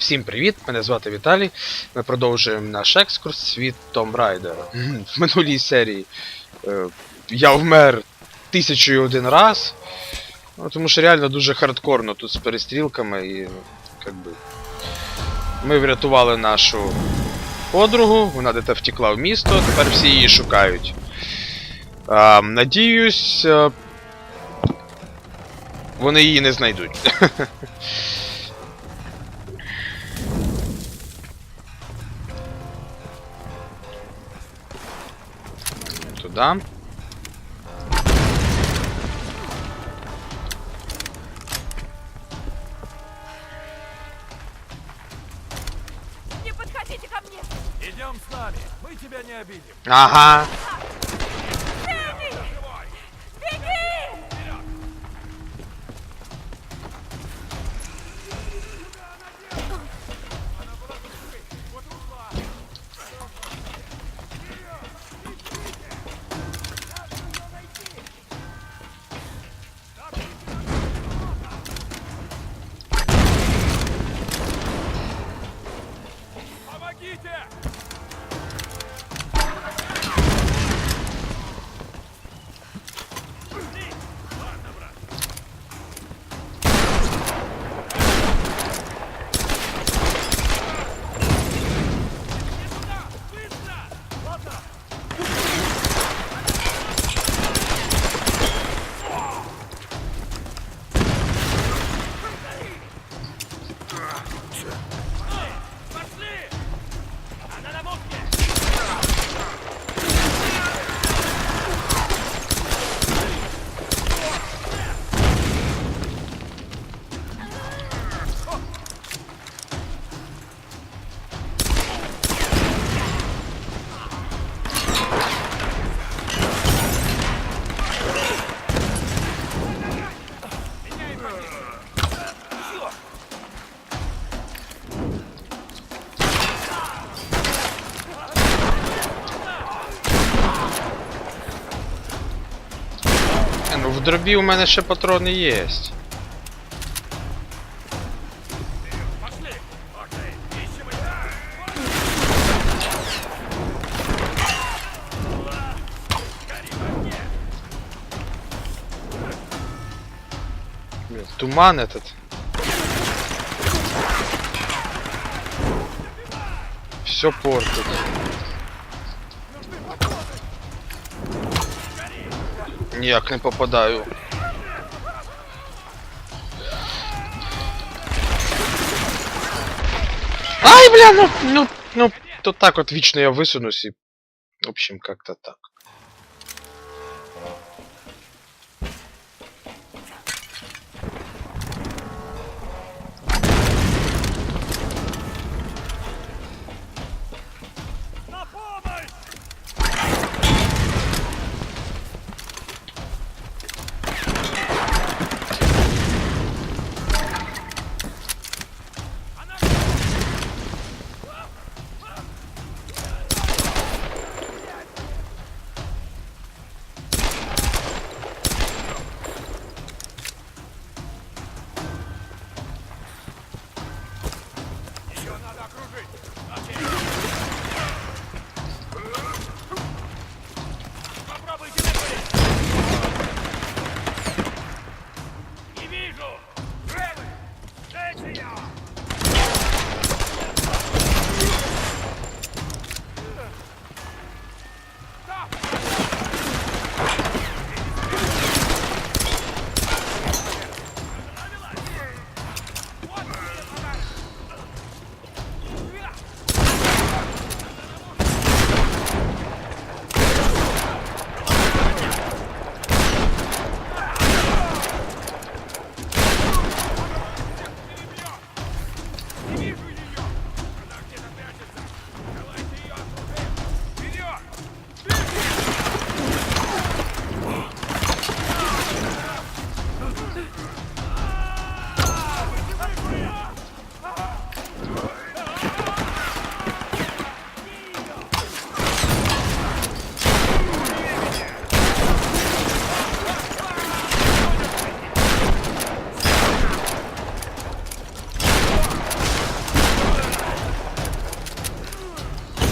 Всім привіт! Мене звати Віталій. Ми продовжуємо наш екскурс світ Том Райдера. В минулій серії е, я вмер тисячу і один раз. Ну, тому що реально дуже хардкорно тут з перестрілками і ну, як би. Ми врятували нашу подругу, вона де-то втекла в місто, тепер всі її шукають. А, надіюсь, е, вони її не знайдуть. Туда. Не подходите ко мне! Идем с нами, мы тебя не обидим. Ага. Дробі у мене ще патрони є. Туман этот. Все портит. Ніяк не попадаю. Ай, бля, ну, ну, ну, то так вот вечно я высунусь и... В общем, как-то так.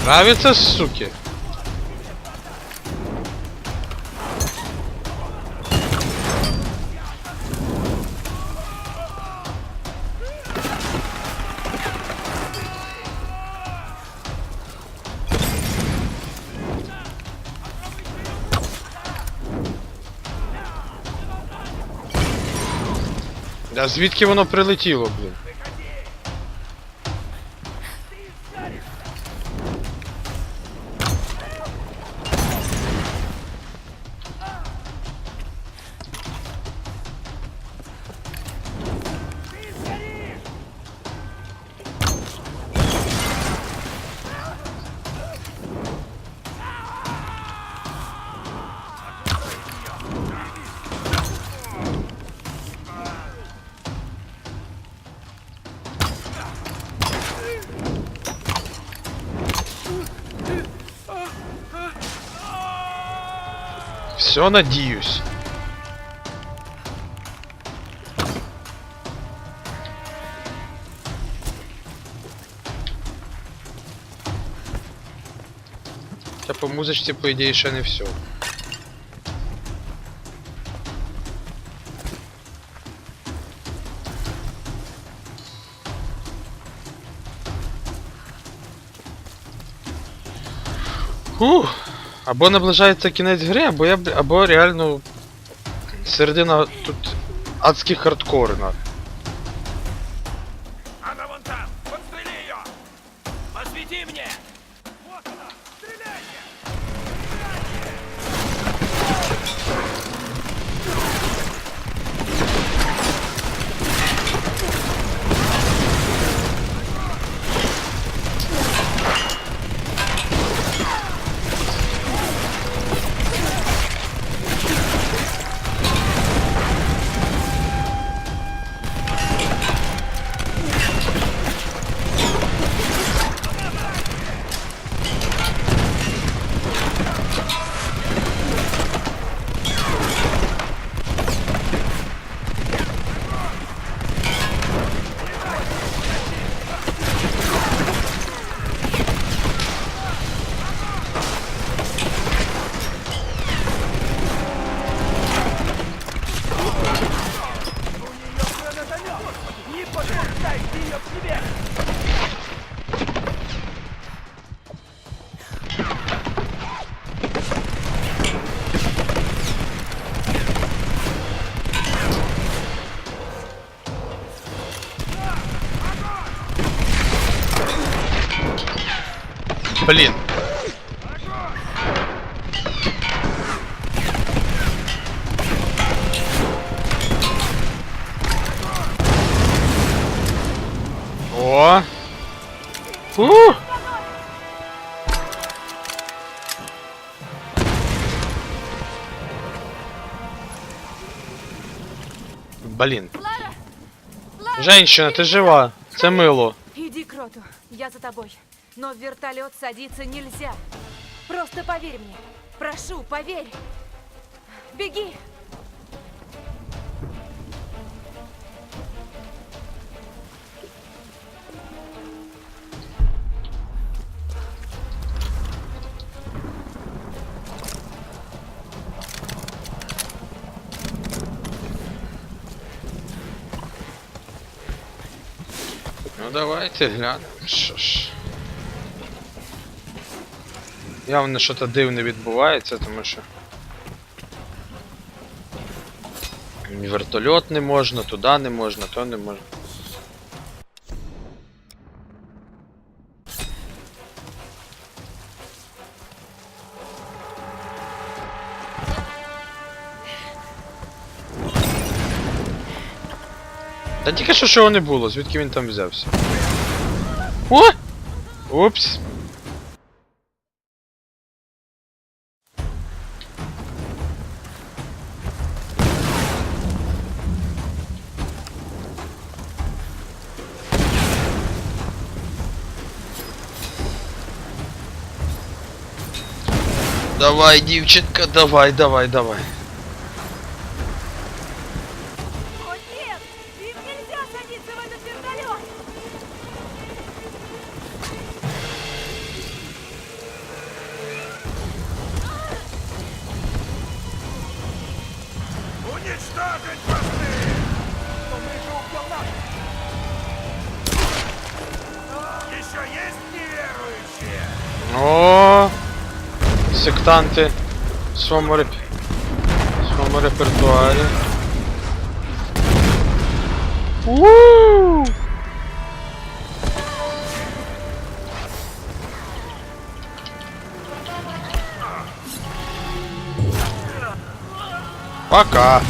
Нравится, суки? А звідки воно прилетіло, блін? Все, надіюсь. Та по музичці, по ідеї, ще не все. Фух. Або наближається кінець гри, або я або реально середина тут адський хардкор. Блін. О! Блін. Лара! Лара! Женщина, ти жива. Це мило. Иди к Роту, я за тобой. Но в вертолет садиться нельзя. Просто поверь мне. Прошу, поверь. Беги! Ну давайте глянемо. Що ж. Явно щось дивне відбувається, тому що. Вертольот не можна, туди не можна, то не можна. Та тільки що що не було, звідки він там взявся? О! Упс. Давай, дівчинка, давай, давай, давай. сектанти в своєму, реп... в своєму репертуарі. У! Пока.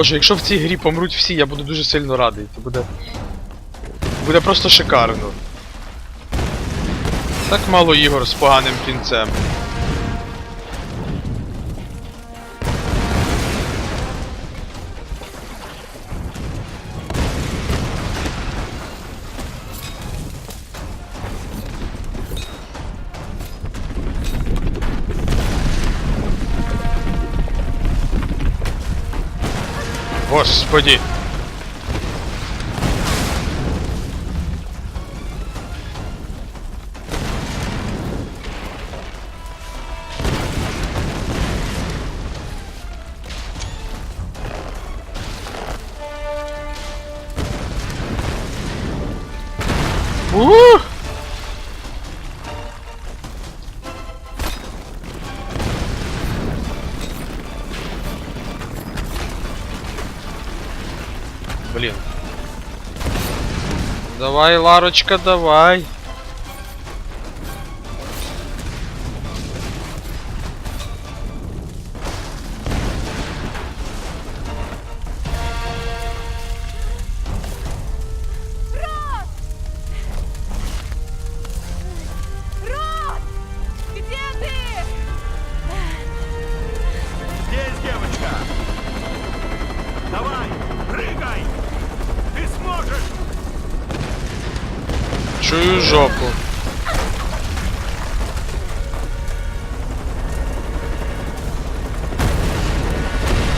Боже, якщо в цій грі помруть всі, я буду дуже сильно радий. Це буде. Буде просто шикарно. Так мало ігор з поганим кінцем. Господи. Ух! Давай, Ларочка, давай. Чую жопу.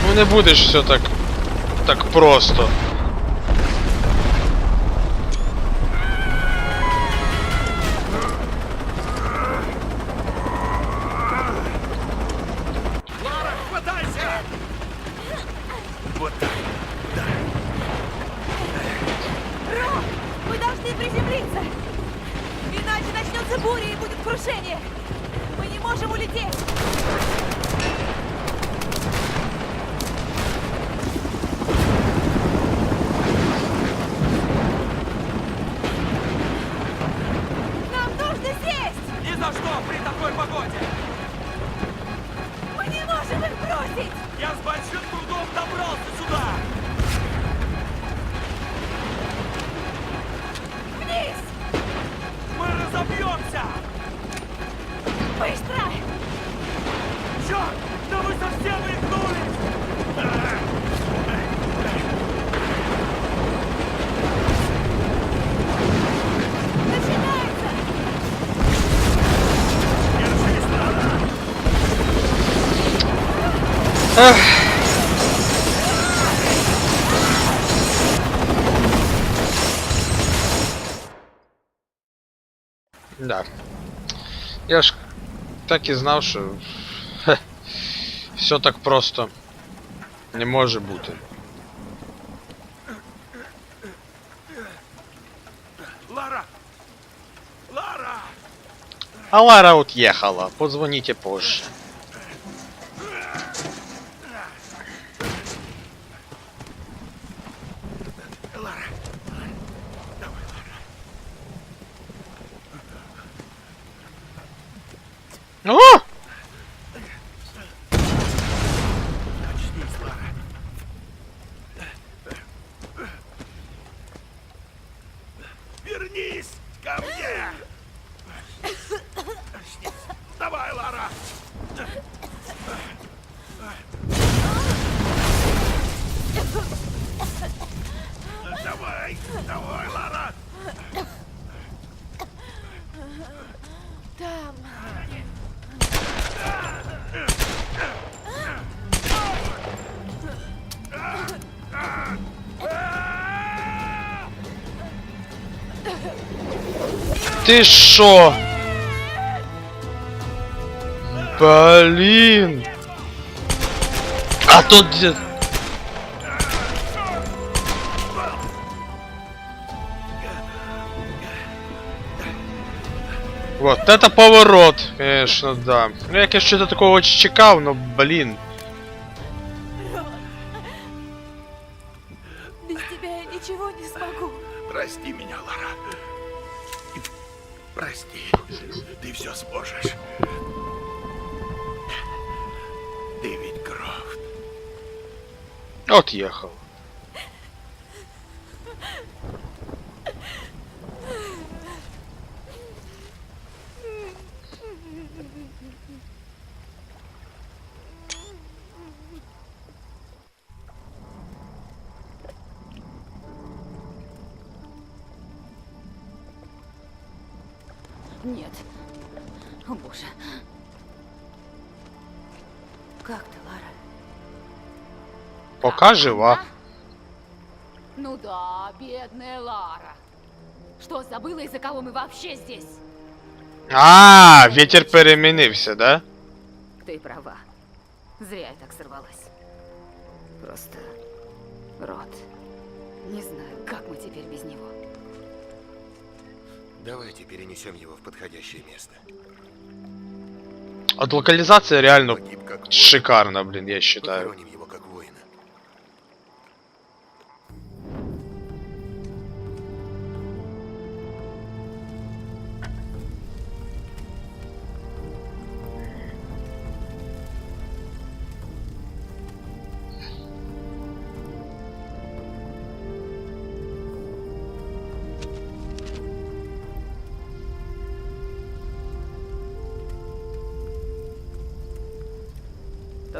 Ну не будеш все так. так просто. Приземлиться! Иначе начнется буря и будет крушение! Мы не можем улететь! Нам нужно сесть! Ни за что при такой погоде! Мы не можем их бросить! Я с большим трудом добрался сюда! Да. Я ж так і знав, що. хе, Все так просто не може бути. Лара! Лара! А Лара отъехала. Позвоните позже. Лара! Давай, Лара! О! Вернись ко мне! Давай, Лара! Давай, давай, Лара! Там. Ти що? Блін. А тут де... Вот это поворот, конечно, да. Ну, я, конечно, что-то такого очень чекав, но, блин. Без тебя я ничего не смогу. Прости меня, Лара. Прости. Ты все сможешь. Ты ведь Крофт. Отъехал. О боже. Как ты, Лара? Пока жива. Ну да, бедная Лара. Что, забыла, из-за кого мы вообще здесь? А, ветер перемінився, да? Ты права. Зря я так сорвалась. Просто... Рот. Не знаю, как мы теперь без него. Давайте перенесем его в подходящее место. От локалізація реально Погиб как воин. шикарна, блін, я считаю.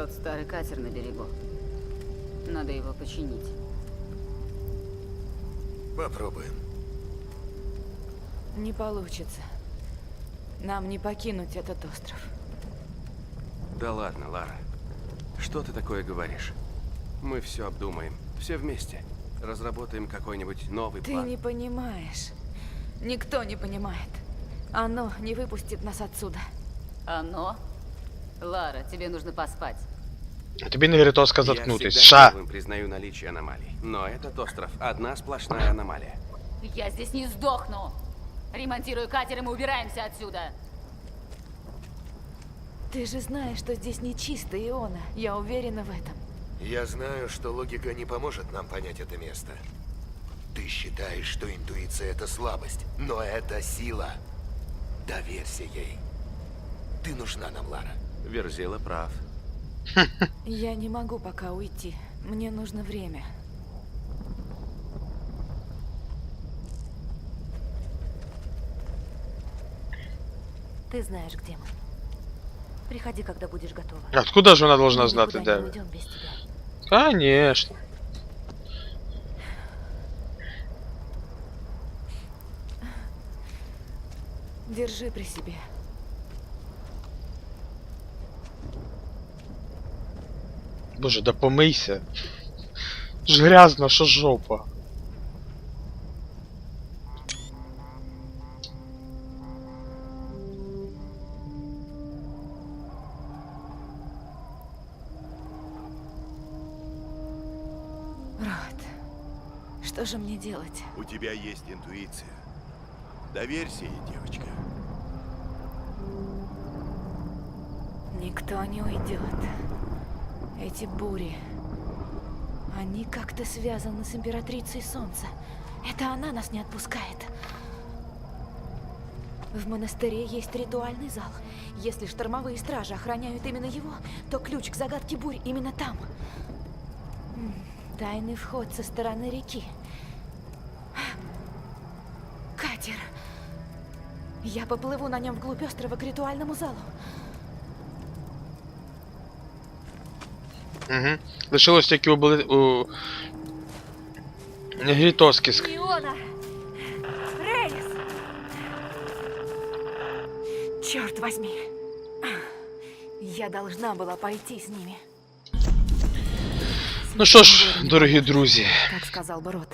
Тот старый катер на берегу. Надо его починить. Попробуем. Не получится. Нам не покинуть этот остров. Да ладно, Лара. Что ты такое говоришь? Мы все обдумаем. Все вместе. Разработаем какой-нибудь новый Ты план. не понимаешь. Никто не понимает. Оно не выпустит нас отсюда. Оно? Лара, тебе нужно поспать. Тобі не Віритоска Я заткнутись. Ша! признаю наличие аномалий. Но этот остров — одна сплошная аномалия. Я здесь не сдохну. Ремонтирую катер, и мы убираемся отсюда. Ты же знаешь, что здесь нечисто, Иона. Я уверена в этом. Я знаю, что логика не поможет нам понять это место. Ты считаешь, что интуиция это слабость, но это сила. Доверься ей. Ты нужна нам, Лара. Верзила прав. Я не могу пока уйти. Мне нужно время. Ты знаешь, где мы. Приходи, когда будешь готова. Откуда ж вона должна Мы без тебя. Конечно. Держи при себе. Боже, да помийся. Ж грязно, що жопа. Рот, что же мне делать? У тебя есть интуиция. Доверься ей, девочка. Никто не уйдет. Эти бури, они как-то связаны с императрицей Солнца. Это она нас не отпускает. В монастыре есть ритуальный зал. Если штормовые стражи охраняют именно его, то ключ к загадке бурь именно там. Тайный вход со стороны реки. Катер. Я поплыву на нем вглубь острова к ритуальному залу. Угу. Лишилось тільки у, Бли- у... Негрітоски ск... Иона! Рейс! Черт возьми! Я должна была пойти с ними. Ну що ж, дорогі друзі, Как сказал бы Рот.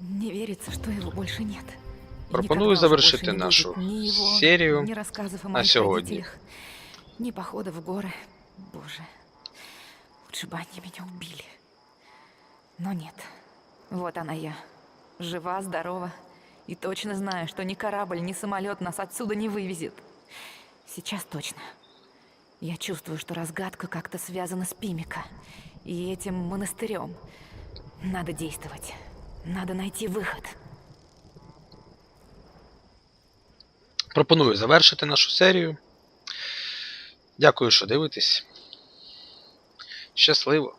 Не верится, что его больше нет. Пропоную никогда уже завершити больше не нашу будет ни его, серію ни рассказов о на моих сегодня. родителях, ни похода в горы. Боже, лучше бы они меня убили. Но нет, вот она я, жива, здорова, и точно знаю, что ни корабль, ни самолет нас отсюда не вывезет. Сейчас точно. Я чувствую, что разгадка как-то связана с Пимика и этим монастырем. Надо действовать. Надо найти выход. Пропоную завершити нашу серію. Дякую, що дивитесь. Щасливо!